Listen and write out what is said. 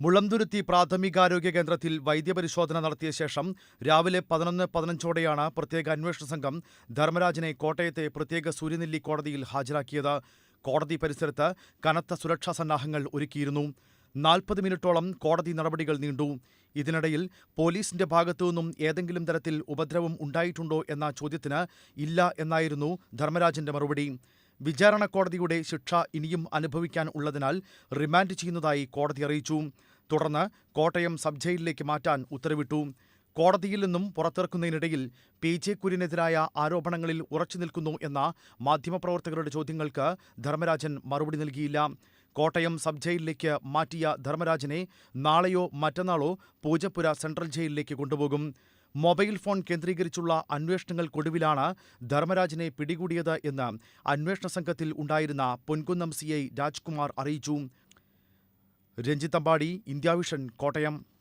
മുളന്തുരുത്തി പ്രാഥമികാരോഗ്യ കേന്ദ്രത്തിൽ വൈദ്യപരിശോധന നടത്തിയ ശേഷം രാവിലെ പതിനൊന്ന് പതിനഞ്ചോടെയാണ് പ്രത്യേക അന്വേഷണ സംഘം ധർമ്മരാജനെ കോട്ടയത്തെ പ്രത്യേക സൂര്യനെല്ലി കോടതിയിൽ ഹാജരാക്കിയത്. കോടതി പരിസരത്ത് കനത്ത സുരക്ഷാ സന്നാഹങ്ങൾ ഒരുക്കിയിരുന്നു. നാൽപ്പത് മിനിറ്റോളം കോടതി നടപടികൾ നീണ്ടു. ഇതിനിടയിൽ പോലീസിന്റെ ഭാഗത്തുനിന്നും ഏതെങ്കിലും തരത്തിൽ ഉപദ്രവം ഉണ്ടായിട്ടുണ്ടോ എന്ന ചോദ്യത്തിന് ഇല്ല എന്നായിരുന്നു ധർമ്മരാജന്റെ മറുപടി. വിചാരണ കോടതിയുടെ ശിക്ഷ ഇനിയും അനുഭവിക്കാൻ ഉള്ളതിനാൽ റിമാൻഡ് ചെയ്യുന്നതായി കോടതി അറിയിച്ചു. തുടർന്ന് കോട്ടയം സബ് ജയിലിലേക്ക് മാറ്റാൻ ഉത്തരവിട്ടു. കോടതിയിൽ നിന്നും പുറത്തിറക്കുന്നതിനിടയിൽ പി ജെ കുര്യനെതിരായ ആരോപണങ്ങളിൽ ഉറച്ചു നിൽക്കുന്നു എന്ന മാധ്യമപ്രവർത്തകരുടെ ചോദ്യങ്ങൾക്ക് ധർമ്മരാജൻ മറുപടി നൽകിയില്ല. കോട്ടയം സബ് ജയിലിലേക്ക് മാറ്റിയ ധർമ്മരാജനെ നാളെയോ മറ്റന്നാളോ പൂജപ്പുര സെൻട്രൽ ജയിലിലേക്ക് കൊണ്ടുപോകും. മൊബൈൽ ഫോൺ കേന്ദ്രീകരിച്ചുള്ള അന്വേഷണങ്ങൾക്കൊടുവിലാണ് ധർമ്മരാജിനെ പിടികൂടിയത് എന്ന് അന്വേഷണ സംഘത്തിൽ ഉണ്ടായിരുന്ന പൊൻകുന്നം സി രാജ്കുമാർ അറിയിച്ചു. രഞ്ജിത്തമ്പാടി ഇന്ത്യാവിഷൻ കോട്ടയം.